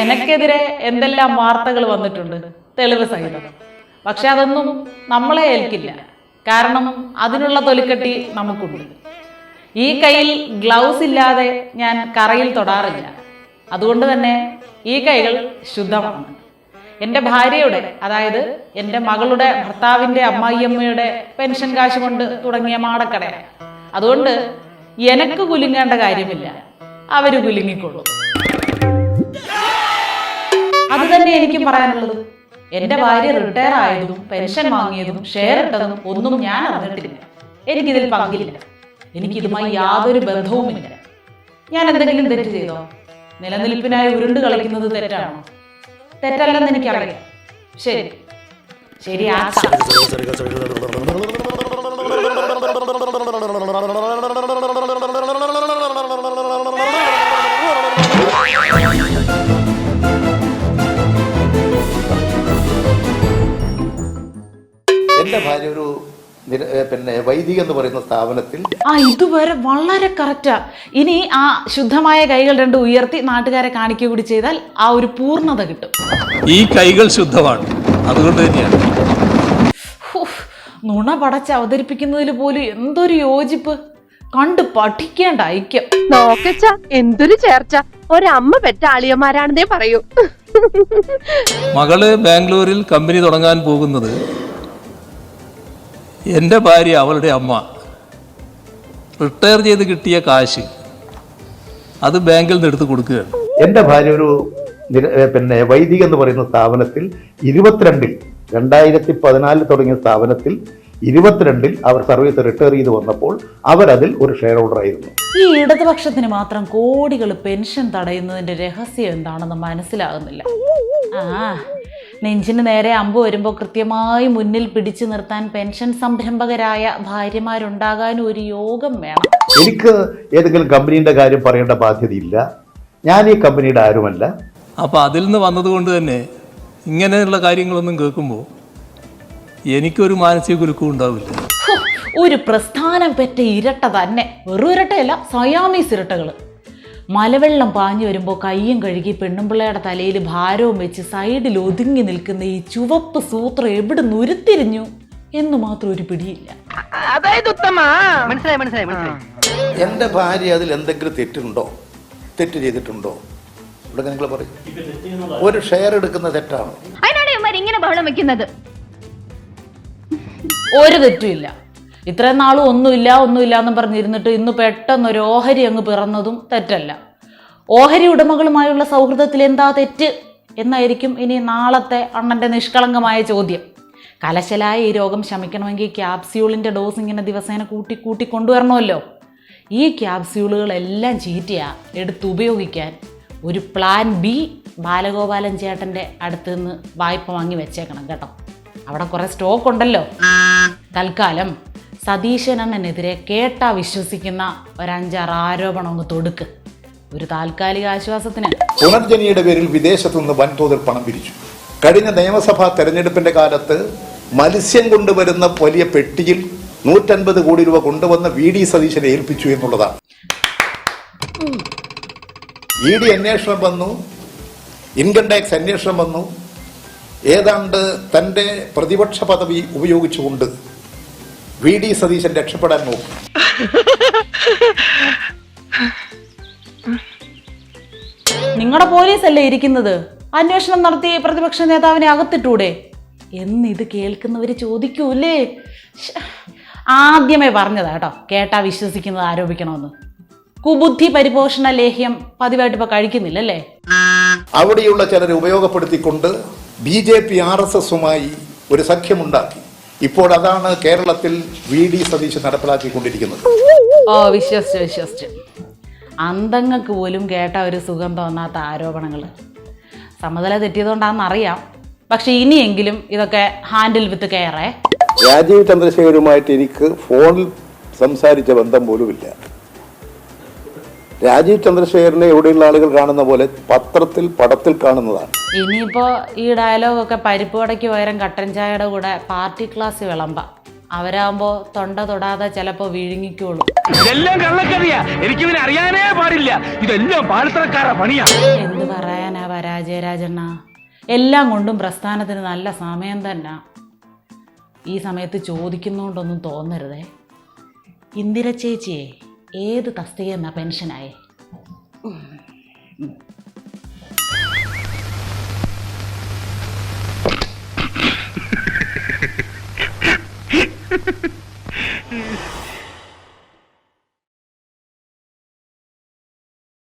എനക്കെതിരെ എന്തെല്ലാം വാർത്തകൾ വന്നിട്ടുണ്ട്? തെളിവ് സഹിതം. പക്ഷെ അതൊന്നും നമ്മളെ ഏൽക്കില്ല. കാരണം അതിനുള്ള തൊലിക്കെട്ടി നമുക്കുണ്ട്. ഈ കയ്യിൽ ഗ്ലൗസ് ഇല്ലാതെ ഞാൻ കറയിൽ തൊടാറില്ല. അതുകൊണ്ട് തന്നെ ഈ കൈകൾ ശുദ്ധമാണ്. എന്റെ ഭാര്യയുടെ അതായത് എന്റെ മകളുടെ ഭർത്താവിന്റെ അമ്മായിയമ്മയുടെ പെൻഷൻ കാശ് കൊണ്ട് തുടങ്ങിയ മാടക്കടയാണ് അതുകൊണ്ട് എനക്ക് കുലുങ്ങേണ്ട കാര്യമില്ല. അവർ കുലുങ്ങിക്കൊള്ളും. അത് തന്നെ എനിക്കും പറയാനുള്ളത്. എന്റെ ഭാര്യ റിട്ടയർ ആയതും പെൻഷൻ വാങ്ങിയതും ഷെയർ ഇട്ടതും ഒന്നും ഞാൻ അറിഞ്ഞിട്ടില്ല. എനിക്കിതിൽ പങ്കില്ല. എനിക്കിതുമായി യാതൊരു ബന്ധവുമില്ല. ഞാൻ എന്തെങ്കിലും തെറ്റ് ചെയ്തോ? നിലനിൽപ്പിനായി ഉരുണ്ട് കളിക്കുന്നത് തെറ്റാണോ? തെറ്റല്ലെന്ന് എനിക്കറിയാം. ശരി. ശരി ആക്കാം എന്റെ ഭാര്യ ഒരു പിന്നെ വൈദിക എന്ന് പറയുന്ന സ്ഥാപനത്തിൽ ആ ഇതുവരെ വളരെ കറക്റ്റാ ഇനി ആ ശുദ്ധമായ കൈകൾ രണ്ട് ഉയർത്തി നാട്ടുകാരെ കാണിക്കുക കൂടി ചെയ്താൽ ആ ഒരു പൂർണത കിട്ടും. ഈ കൈകൾ ശുദ്ധമാണ്. അതുകൊണ്ട് തന്നെയാണ്. നുണ പടച്ച് അവതരിപ്പിക്കുന്നതിൽ പോലും എന്തൊരു യോജിപ്പ്. കണ്ട് പഠിക്കേണ്ട ഐക്യം. നോക്കച്ച എന്തൊരു ചേർച്ച. ഒരമ്മ പെറ്റ ആളിയന്മാരാണെന്നേ പറയൂ. മകൾ ബാംഗ്ലൂരിൽ കമ്പനി തുടങ്ങാൻ പോകുന്നത് എന്റെ ഭാര്യ അവളുടെ അമ്മ. റിട്ടയർ ചെയ്ത് കിട്ടിയ കാശ് അത് ബാങ്കിൽ നിന്ന് എടുത്ത് കൊടുക്കുകയാണ്. എന്റെ ഭാര്യ ഒരു പിന്നെ വൈദിക എന്ന് പറയുന്ന സ്ഥാപനത്തിൽ ഇരുപത്തിരണ്ടിൽ രണ്ടായിരത്തി പതിനാലിൽ തുടങ്ങിയ സ്ഥാപനത്തിൽ ഇരുപത്തിരണ്ടിൽ അവർ സർവീസ് റിട്ടയർ ചെയ്ത് വന്നപ്പോൾ അവരതിൽ ഒരു ഷെയർ ഹോൾഡർ ആയിരുന്നു. ഈ ഇടതുപക്ഷത്തിന് മാത്രം കോടികൾ പെൻഷൻ തടയുന്നതിന്റെ രഹസ്യം എന്താണെന്ന് മനസ്സിലാകുന്നില്ല. ആ നെഞ്ചിന് നേരെ അമ്പ് വരുമ്പോൾ കൃത്യമായി മുന്നിൽ പിടിച്ചു നിർത്താൻ പെൻഷൻ സംരംഭകരായ ഭാര്യമാരുണ്ടാകാൻ ഒരു യോഗം വേണം. എനിക്ക് ഏതെങ്കിലും കമ്പനിയുടെ കാര്യം പറയേണ്ട ബാധ്യതയില്ല. ഞാൻ ഈ കമ്പനിയുടെ ആരുമല്ല. അപ്പോൾ അതിൽ നിന്ന് വന്നതുകൊണ്ട് തന്നെ ഇങ്ങനെയുള്ള കാര്യങ്ങളൊന്നും കേൾക്കുമ്പോൾ എനിക്കൊരു മാനസിക കുലുക്കം ഉണ്ടാവില്ല. ഒരു പ്രസ്ഥാനം പെറ്റ ഇരട്ട തന്നെ. വെറും ഇരട്ടയല്ല സയാമീസ് ഇരട്ടകൾ മലവെള്ളം പാഞ്ഞു വരുമ്പോൾ കയ്യും കഴുകി പെണ്ണുമ്പിള്ളയുടെ തലയിൽ ഭാരവും വെച്ച് സൈഡിൽ ഒതുങ്ങി നിൽക്കുന്ന ഈ ചുവപ്പ് സൂത്രം എവിടെ ഉരുത്തിരിഞ്ഞു എന്ന് മാത്രം ഒരു പിടിയില്ല. അതായത് ഉത്തമ. മനസ്സിലായി മനസ്സിലായി മനസ്സിലായി. എന്റെ ഭാര്യ അതിൽ എന്തെങ്കിലും തെറ്റുണ്ടോ? തെറ്റ് ചെയ്തിട്ടുണ്ടോ? ഇവിടെ നിങ്ങൾ പറയും. ഒരു ഷെയർ എടുക്കുന്ന തെറ്റാണ്? അതിനാണ് ഇങ്ങനെ ബഹളം വെക്കുന്നത്. ഒരു തെറ്റുമില്ല ഇത്രയും നാളും ഒന്നുമില്ല ഒന്നുമില്ല എന്ന് പറഞ്ഞിരുന്നിട്ട് ഇന്ന് പെട്ടെന്ന് ഒരു ഓഹരി അങ്ങ് പിറന്നതും തെറ്റല്ല. ഓഹരി ഉടമകളുമായുള്ള സൗഹൃദത്തിൽ എന്താ തെറ്റ് എന്നായിരിക്കും ഇനി നാളത്തെ അണ്ണന്റെ നിഷ്കളങ്കമായ ചോദ്യം. കലശലായ ഈ രോഗം ശമിക്കണമെങ്കിൽ ക്യാപ്സ്യൂളിന്റെ ഡോസ് ഇങ്ങനെ ദിവസേന കൂട്ടി കൂട്ടി കൊണ്ടുവരണമല്ലോ. ഈ ക്യാപ്സ്യൂളുകളെല്ലാം ചീറ്റിയാ എടുത്ത് ഉപയോഗിക്കാൻ ഒരു പ്ലാൻ ബി ബാലഗോപാലൻ ചേട്ടന്റെ അടുത്ത് നിന്ന് വായ്പ വാങ്ങി വെച്ചേക്കണം കേട്ടോ. അവിടെ കുറേ സ്റ്റോക്ക് ഉണ്ടല്ലോ. തൽക്കാലം സതീശൻ അണ്ണനെതിരെ കേട്ടാ വിശ്വസിക്കുന്ന ഒരഞ്ചാറ് ആരോപണം അങ്ങ് തൊടുക്ക്. ഒരു താൽക്കാലിക ആശ്വാസത്തിന്. പുനർജനിയുടെ പേരിൽ വിദേശത്തു നിന്ന് വൻതോതിൽ പണം പിരിച്ചു. കഴിഞ്ഞ നിയമസഭാ തെരഞ്ഞെടുപ്പിന്റെ കാലത്ത് മത്സ്യം കൊണ്ടുവരുന്ന വലിയ പെട്ടിയിൽ നൂറ്റൻപത് കോടി രൂപ കൊണ്ടുവന്ന വി ഡി സതീശനെ ഏൽപ്പിച്ചു എന്നുള്ളതാണ്. ഇ ഡി അന്വേഷണം വന്നു ഇൻകം ടാക്സ് അന്വേഷണം വന്നു. ഏതാണ്ട് തന്റെ പ്രതിപക്ഷ പദവി ഉപയോഗിച്ചുകൊണ്ട് വി ഡി സതീശൻ രക്ഷപ്പെടാൻ നോക്കി. നിങ്ങളുടെ പോലീസ് അല്ലേ ഇരിക്കുന്നത്? അന്വേഷണം നടത്തി പ്രതിപക്ഷ നേതാവിനെ അകത്തിട്ടൂടെ? എന്നിത് കേൾക്കുന്നവര് ചോദിക്കൂലേ ആദ്യമേ പറഞ്ഞതാ കേട്ടോ കേട്ടാ വിശ്വസിക്കുന്നത് ആരോപിക്കണമെന്ന്. കുബുദ്ധി പരിപോഷണ ലേഹ്യം പതിവായിട്ട് ഇപ്പൊ കഴിക്കുന്നില്ലല്ലേ? അവിടെയുള്ള ചിലരെ ഉപയോഗപ്പെടുത്തിക്കൊണ്ട് B J P R S എസുമായി ഒരു സഖ്യമുണ്ടാക്കി. ഇപ്പോൾ അതാണ് കേരളത്തിൽ വി ഡി സതീശൻ നടപ്പിലാക്കിക്കൊണ്ടിരിക്കുന്നത്. ഓ വിശ്വസിച്ചു വിശ്വസിച്ചു. അന്തങ്ങൾക്ക് പോലും കേട്ട ഒരു സുഖം തോന്നാത്ത ആരോപണങ്ങൾ. സമതല തെറ്റിയതുകൊണ്ടാണെന്നറിയാം. പക്ഷെ ഇനിയെങ്കിലും ഇതൊക്കെ ഹാൻഡിൽ വിത്ത് കെയറേ. രാജീവ് ചന്ദ്രശേഖരുമായിട്ട് എനിക്ക് ഫോണിൽ സംസാരിച്ച ബന്ധം പോലുമില്ല. രാജീവ് ചന്ദ്രശേഖരനെ എവിടെയുള്ള ആളുകൾ കാണുന്ന പോലെ പത്രത്തിൽ പടത്തിൽ കാണുന്നതാണ്. ഇനിയിപ്പോ ഈ ഡയലോഗ് ഒക്കെ പരിപ്പ് വടയ്ക്ക് പകരം കട്ടൻ ചായയുടെ കൂടെ പാർട്ടി ക്ലാസ് വിളമ്പ. അവരാകുമ്പോ തൊണ്ട തൊടാതെ ചിലപ്പോ വിഴുങ്ങിക്കോളും. ഇതെല്ലാം കള്ളക്കറിയാ എനിക്കിതിനെ അറിയാനേ പാടില്ല. ഇതെല്ലാം പണിയാ. എന്ത് പറയാനാ പരാജയരാജണ്ണ എല്ലാം കൊണ്ടും പ്രസ്ഥാനത്തിന് നല്ല സമയം തന്നെ. ഈ സമയത്ത് ചോദിക്കുന്നോണ്ടൊന്നും തോന്നരുതേ. ഇന്ദിര ചേച്ചിയെ ഏത് തസ്തികയെന്നാ പെൻഷനായേ?